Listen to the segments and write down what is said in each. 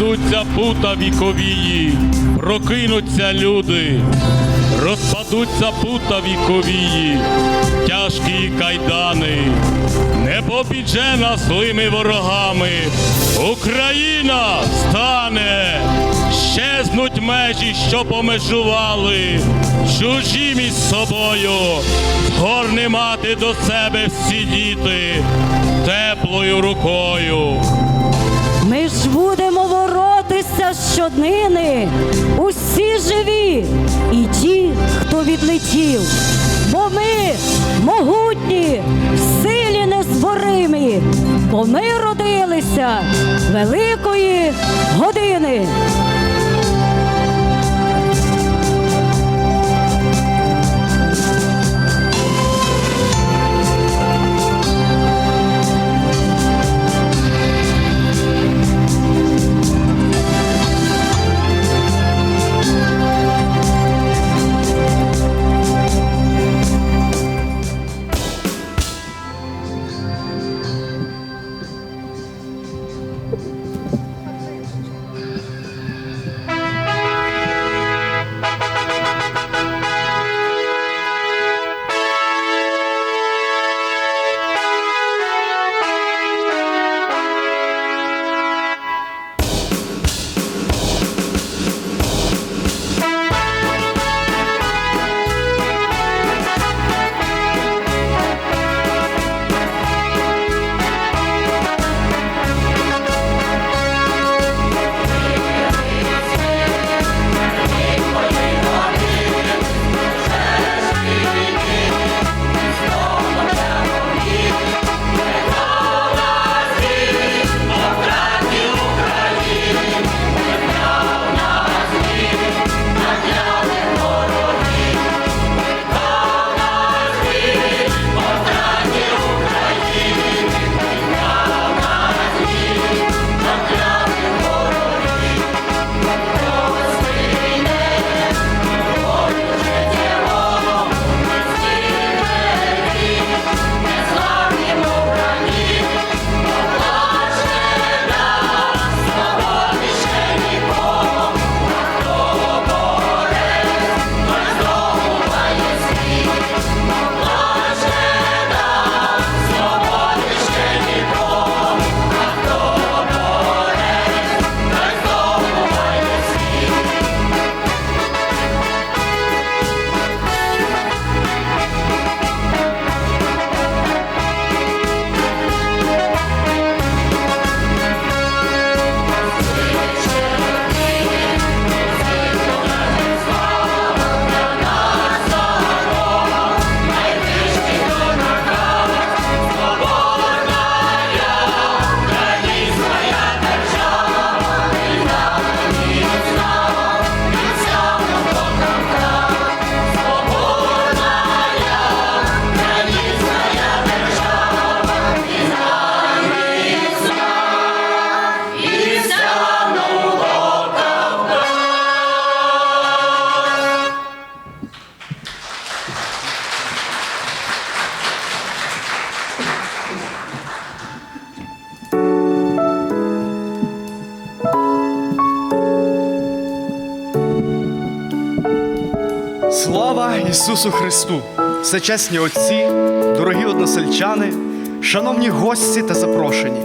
Розійдуться пута віковії, прокинуться люди, розпадуться пута віковії, тяжкі кайдани, не побіже нас злими ворогами. Україна стане, щезнуть межі, що помежували, чужі між собою, горни мати до себе всі діти, теплою рукою. Ми ж щоднини, усі живі, і ті, хто відлетів. Бо ми могутні, в силі незборимі, бо ми родилися великої години. Ісусу Христу! Всечесні отці, дорогі односельчани, шановні гості та запрошені.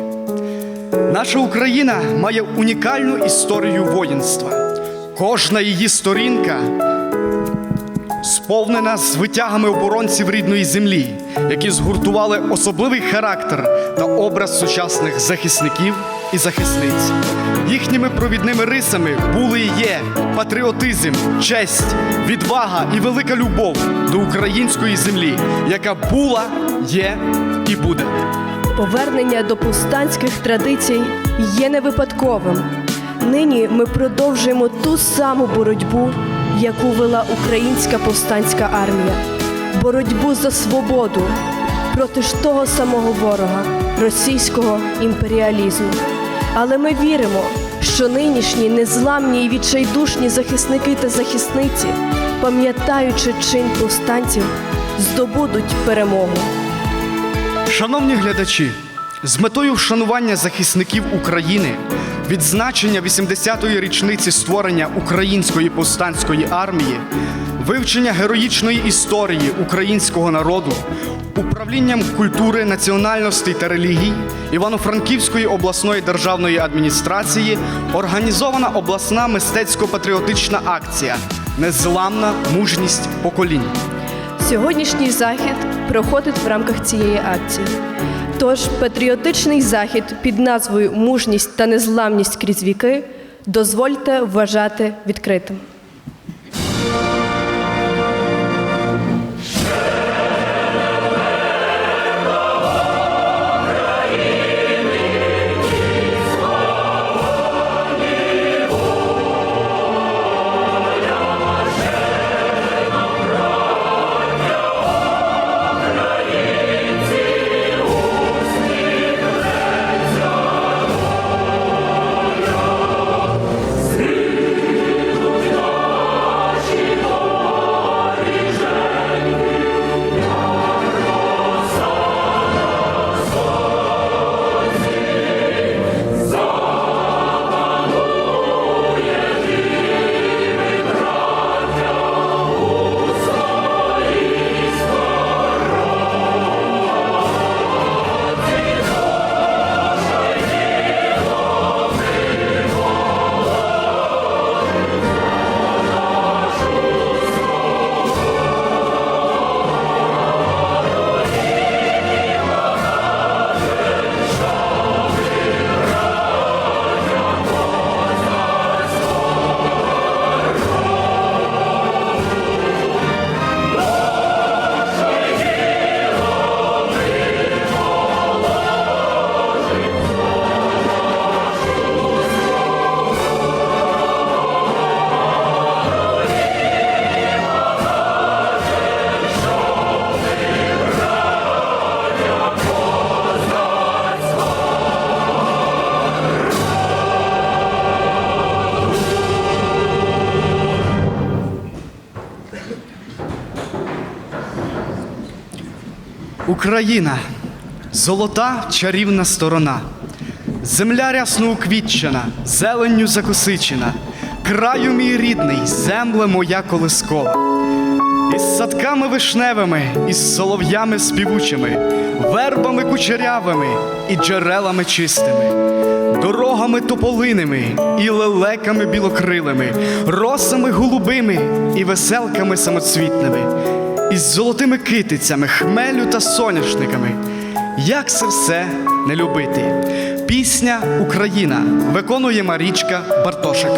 Наша Україна має унікальну історію воїнства. Кожна її сторінка сповнена звитягами оборонців рідної землі, які згуртували особливий характер та образ сучасних захисників і захисниць. Їхніми провідними рисами були і є патріотизм, честь, відвага і велика любов до української землі, яка була, є і буде. Повернення до повстанських традицій є не випадковим. Нині ми продовжуємо ту саму боротьбу, яку вела українська повстанська армія, боротьбу за свободу проти ж того самого ворога російського імперіалізму. Але ми віримо, що нинішні незламні і відчайдушні захисники та захисниці, пам'ятаючи чин повстанців, здобудуть перемогу. Шановні глядачі, З метою вшанування захисників України, відзначення 80-ї річниці створення Української повстанської армії, вивчення героїчної історії українського народу, управлінням культури, національностей та релігій Івано-Франківської обласної державної адміністрації організована обласна мистецько-патріотична акція Незламна мужність поколінь. Сьогоднішній захід проходить в рамках цієї акції. Тож патріотичний захід під назвою Мужність та незламність крізь віки дозвольте вважати відкритим. Україна. Золота чарівна сторона, земля рясно уквітчена, зеленню закосичена, краю мій рідний, земле моя колискова. Із садками вишневими, із солов'ями співучими, вербами кучерявими і джерелами чистими, дорогами тополиними і лелеками білокрилими, росами голубими і веселками самоцвітними із золотими китицями, хмелю та соняшниками. Як це все не любити? Пісня Україна виконує Марічка Бартошик.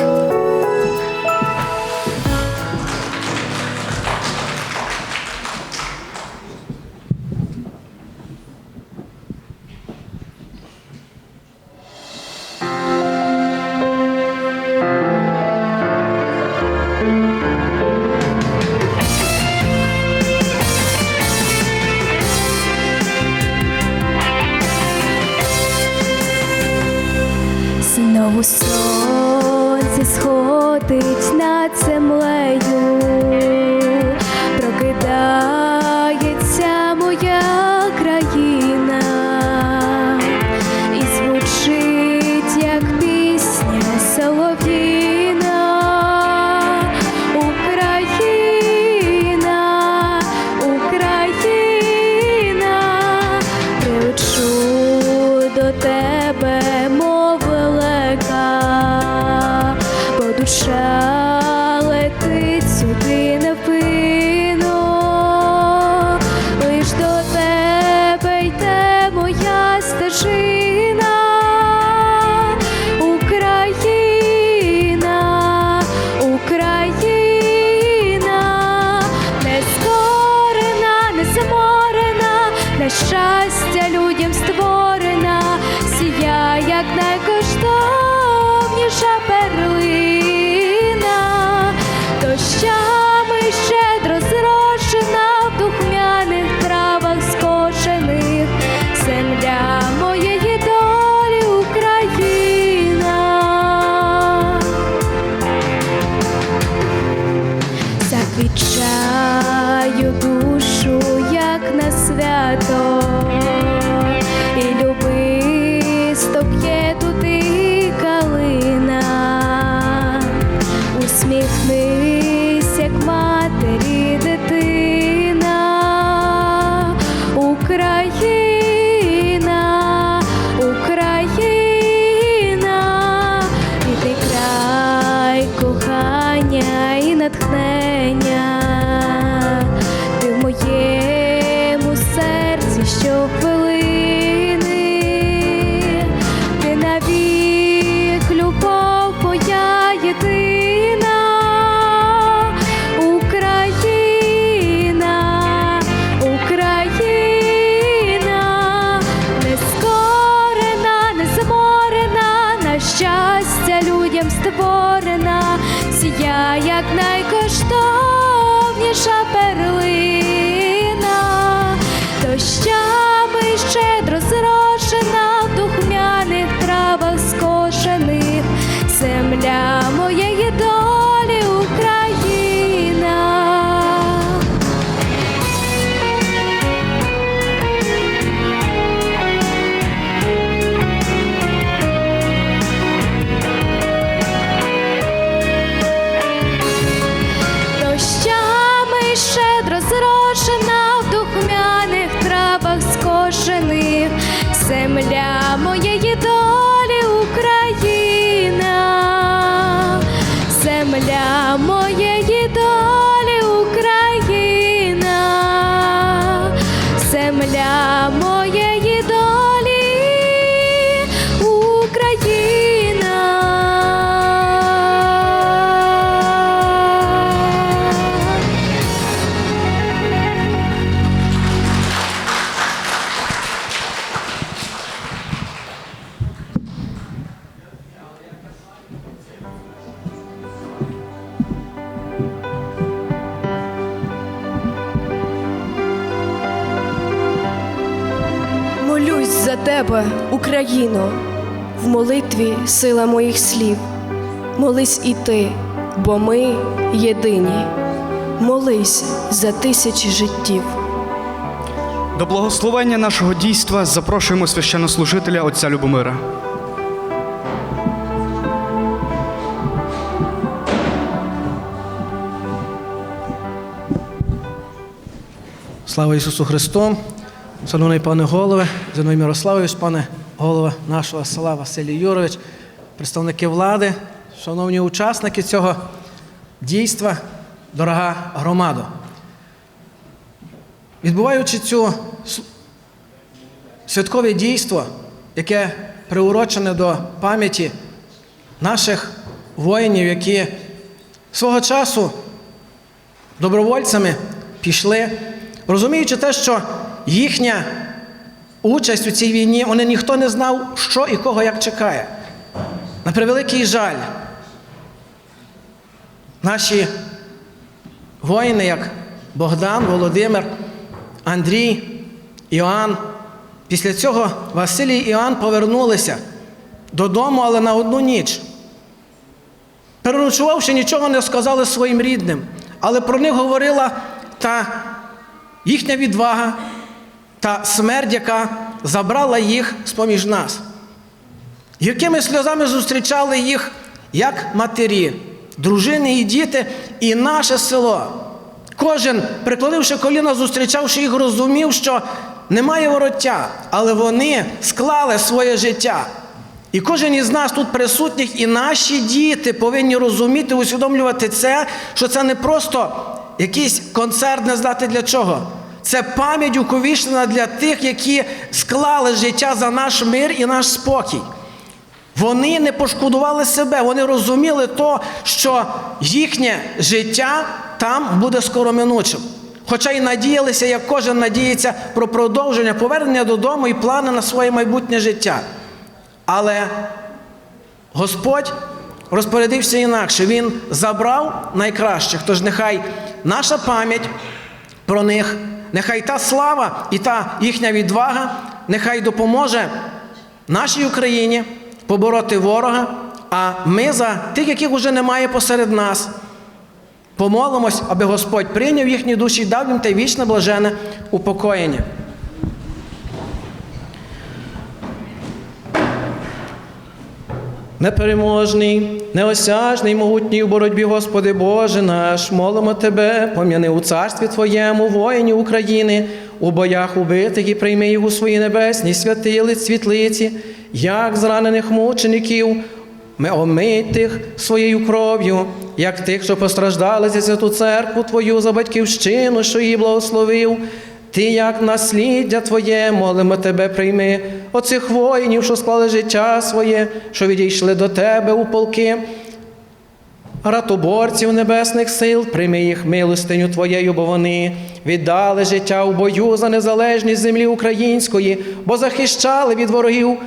Україно, в молитві сила моїх слів. Молись і ти, бо ми єдині. Молись за тисячі життів. До благословення нашого дійства запрошуємо священнослужителя отця Любомира. Слава Ісусу Христу! Шановний пане голове, Зиной Мирославович, пане голова нашого села Василій Юрович, представники влади, шановні учасники цього дійства, дорога громада. Відбуваючи цю святкове дійство, яке приурочене до пам'яті наших воїнів, які свого часу добровольцями пішли, розуміючи те, що їхня участь у цій війні, вони ніхто не знав, що і кого як чекає. На превеликий жаль, наші воїни, як Богдан, Володимир, Андрій, Іоанн, після цього Василій і Іоанн повернулися додому, але на одну ніч. Переночувавши, нічого не сказали своїм рідним, але про них говорила та їхня відвага та смерть, яка забрала їх з-поміж нас. Гіркими сльозами зустрічали їх як матері, дружини і діти, і наше село. Кожен, приклонивши коліна, зустрічавши їх, розумів, що немає вороття, але вони склали своє життя. І кожен із нас тут присутніх, і наші діти повинні розуміти, усвідомлювати це, що це не просто якийсь концерт, не знати для чого. Це пам'ять уковішена для тих, які склали життя за наш мир і наш спокій. Вони не пошкодували себе, вони розуміли то, що їхнє життя там буде скороминучим. Хоча й надіялися, як кожен надіється про продовження, повернення додому і плани на своє майбутнє життя. Але Господь розпорядився інакше. Він забрав найкращих. Тож нехай наша пам'ять про них, нехай та слава і та їхня відвага, нехай допоможе нашій Україні побороти ворога, а ми за тих, яких уже немає посеред нас. Помолимось, аби Господь прийняв їхні душі і дав їм те вічне блажене упокоєння. Непереможний, неосяжний, могутній у боротьбі, Господи Боже наш, молимо Тебе, пом'яни у царстві Твоєму, воїні України, у боях убитих і прийми їх у свої небесні святили, світлиці, як зранених мучеників, ми омитих своєю кров'ю, як тих, що постраждали за святу церкву Твою за батьківщину, що її благословив. Ти, як насліддя Твоє, молимо Тебе, прийми оцих воїнів, що склали життя своє, що відійшли до Тебе у полки. Ратоборців небесних сил, прийми їх милостиню Твоєю, бо вони віддали життя у бою за незалежність землі української, бо захищали від ворогів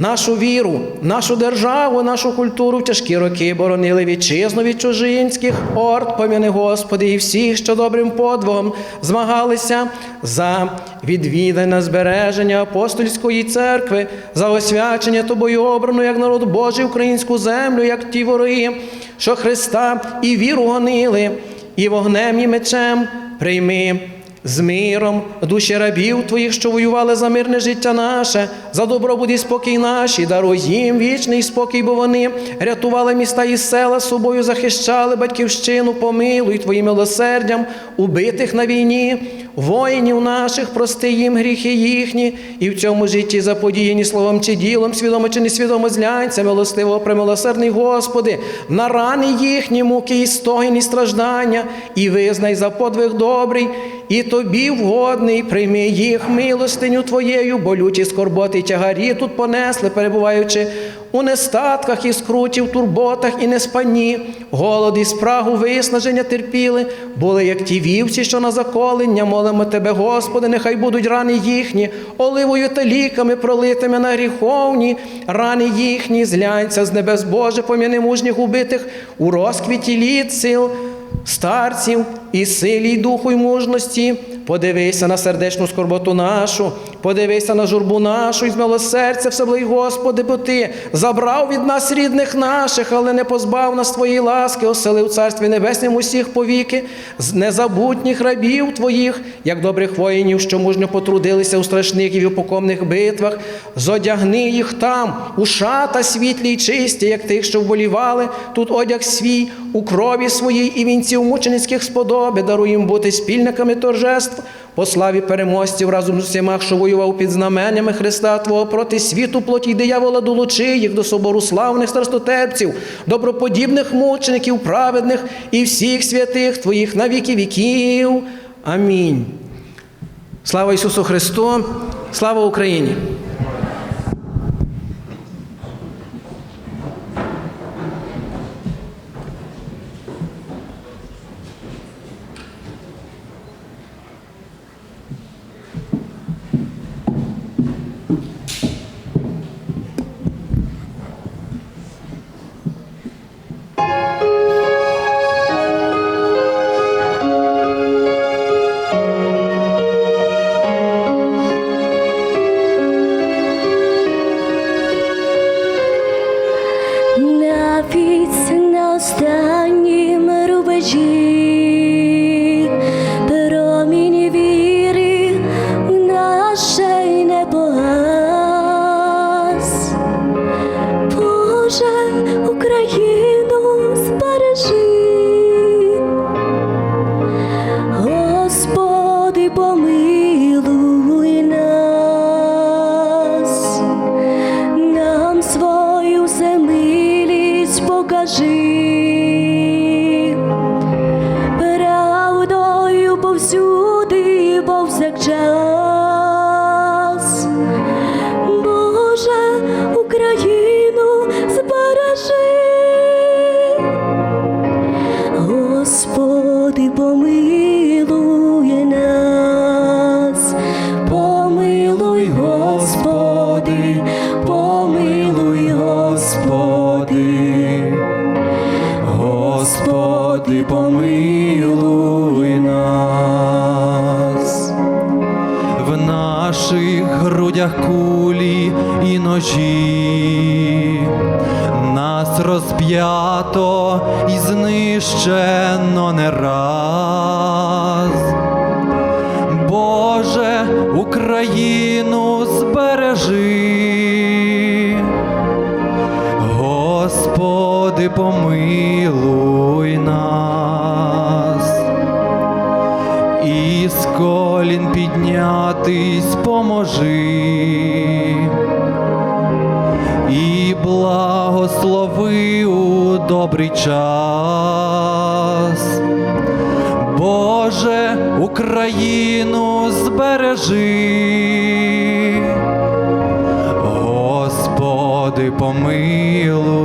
нашу віру, нашу державу, нашу культуру в тяжкі роки, боронили вітчизну від чужинських орд, пом'яни Господи, і всіх, що добрим подвигом змагалися за відвідане збереження апостольської церкви, за освячення тобою обрану, як народ Божий українську землю, як ті вороги, що Христа і віру гонили, і вогнем, і мечем прийми. З миром душі рабів твоїх, що воювали за мирне життя наше, за добробут і спокій наші, даруй їм вічний спокій, бо вони рятували міста і села собою, захищали батьківщину, помилуй твоїм милосердям, убитих на війні, воїнів наших, прости їм гріхи їхні, і в цьому житті заподіяні словом чи ділом, свідомо чи несвідомо злянця, милостиво, премилосердний Господи, на рани їхні муки і стогін, і страждання, і визнай за подвиг добрий, і тобі вгодний, прийми їх милостиню Твоєю, бо люті скорботи й тягарі тут понесли, перебуваючи у нестатках і скруті, в турботах і неспанні, голод і спрагу виснаження терпіли, були як ті вівці, що на заколення, молимо Тебе, Господи, нехай будуть рани їхні, оливою та ліками, пролитими на гріховні, рани їхні, злянься з небес Боже, пом'яни мужніх убитих у розквіті літ сил старців і силі, й духу, й мужності. Подивися на сердечну скорботу нашу, подивися на журбу нашу і з милосердя всеблий Господи, бо Ти забрав від нас рідних наших, але не позбав нас Твоєї ласки, оселив Царстві Небеснім усіх повіки, з незабутніх рабів Твоїх, як добрих воїнів, що мужньо потрудилися у страшних і випокомних битвах, зодягни їх там, у шата світлі й чисті, як тих, що вболівали, тут одяг свій, у крові своїй і вінців мученицьких сподоби, даруй їм бути спільниками торжеств, по славі переможців разом з усіма, що воював під знаменями Христа Твого проти світу, плоті диявола долучи їх до собору славних страстотерпців, доброподібних мучеників, праведних і всіх святих Твоїх на віки віків. Амінь. Слава Ісусу Христу, слава Україні! Колін піднятись поможи, і благослови у добрий час. Боже, Україну збережи. Господи, помилуй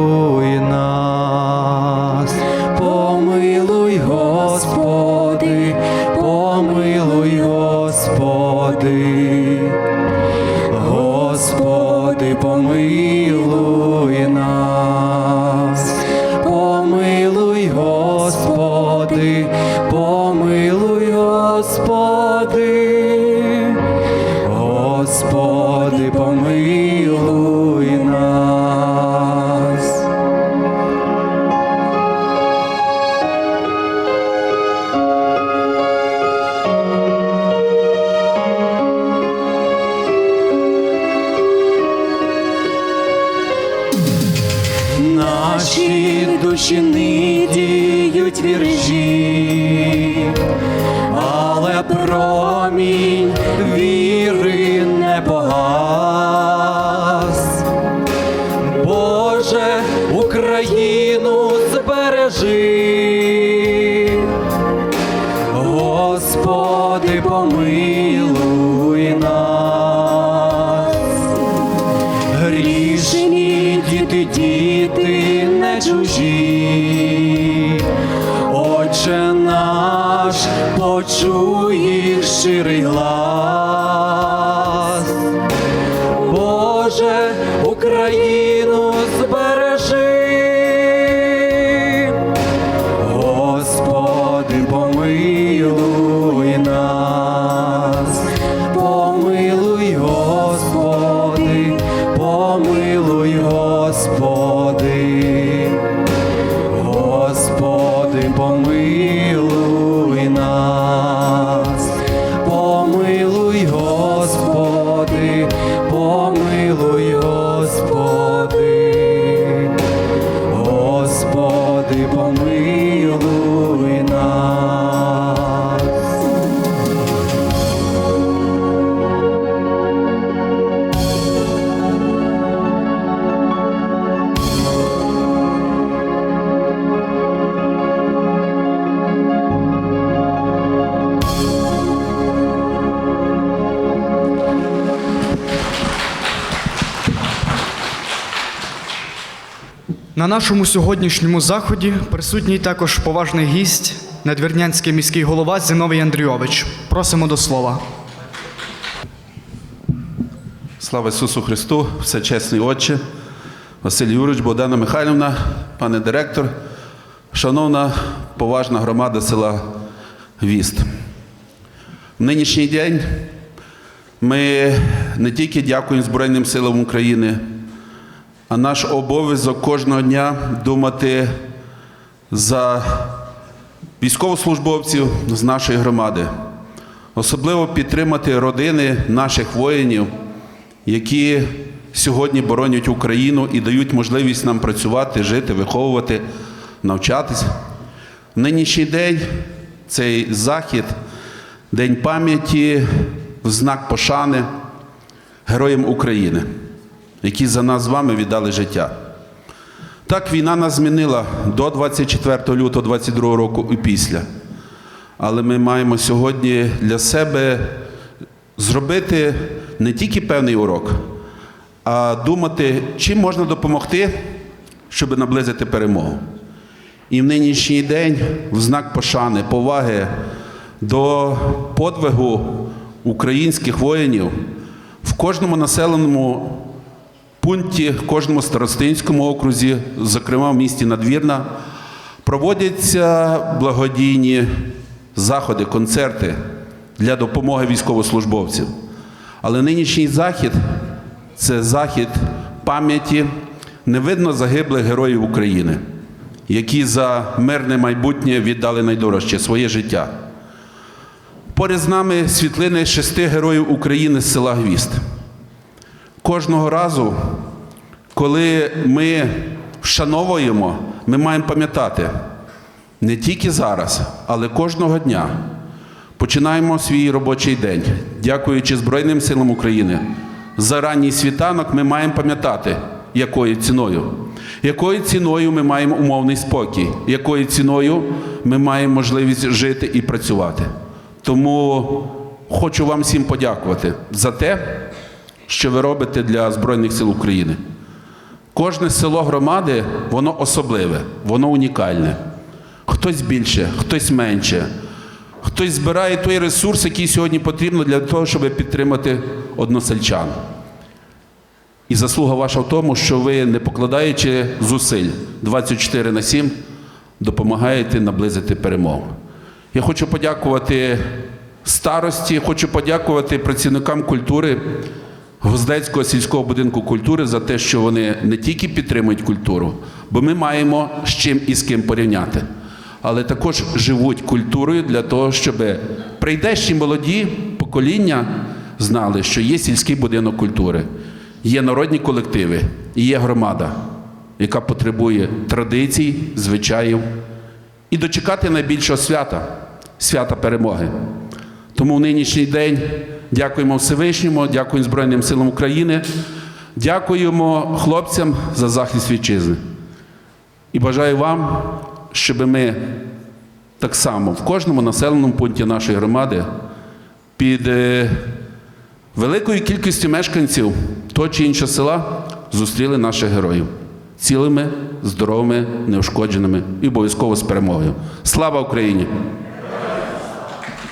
Отче наш, почуй їх щирий глас. На нашому сьогоднішньому заході присутній також поважний гість, надвірнянський міський голова Зіновій Андрійович. Просимо до слова. Слава Ісусу Христу, всечесний Отче, Василь Юрич, Богдана Михайлівна, пане директор, шановна поважна громада села Віст. В нинішній день ми не тільки дякуємо Збройним силам України, а наш обов'язок кожного дня думати за військовослужбовців з нашої громади, особливо підтримати родини наших воїнів, які сьогодні боронять Україну і дають можливість нам працювати, жити, виховувати, навчатися. В нинішній день цей захід, День пам'яті в знак пошани героям України, які за нас з вами віддали життя. Так, війна нас змінила до 24 лютого 22 року і після. Але ми маємо сьогодні для себе зробити не тільки певний урок, а думати, чим можна допомогти, щоб наблизити перемогу. І в нинішній день, в знак пошани, поваги до подвигу українських воїнів в кожному населеному пункті, в кожному старостинському окрузі, зокрема в місті Надвірна, проводяться благодійні заходи, концерти для допомоги військовослужбовців. Але нинішній захід це захід пам'яті невидно загиблих героїв України, які за мирне майбутнє віддали найдорожче своє життя. Поряд з нами світлини шести героїв України з села Гвіст. Кожного разу, коли ми вшановуємо, ми маємо пам'ятати не тільки зараз, але кожного дня. Починаємо свій робочий день, дякуючи Збройним силам України. За ранній світанок ми маємо пам'ятати, якою ціною. Якою ціною ми маємо умовний спокій, якою ціною ми маємо можливість жити і працювати. Тому хочу вам всім подякувати за те, що ви робите для Збройних сил України. Кожне село громади, воно особливе, воно унікальне. Хтось більше, хтось менше. Хтось збирає той ресурс, який сьогодні потрібно для того, щоб підтримати односельчан. І заслуга ваша в тому, що ви, не покладаючи зусиль 24 на 7, допомагаєте наблизити перемогу. Я хочу подякувати старості, хочу подякувати працівникам культури Гвоздецького сільського будинку культури за те, що вони не тільки підтримують культуру, бо ми маємо з чим і з ким порівняти, але також живуть культурою для того, щоб прийдешні молоді покоління знали, що є сільський будинок культури, є народні колективи і є громада, яка потребує традицій, звичаїв і дочекати найбільшого свята свята перемоги. Тому в нинішній день дякуємо Всевишньому, дякуємо Збройним силам України, дякуємо хлопцям за захист вітчизни. І бажаю вам, щоб ми так само в кожному населеному пункті нашої громади під е, великою кількістю мешканців того чи іншого села зустріли наших героїв цілими, здоровими, неушкодженими і обов'язково з перемогою. Слава Україні!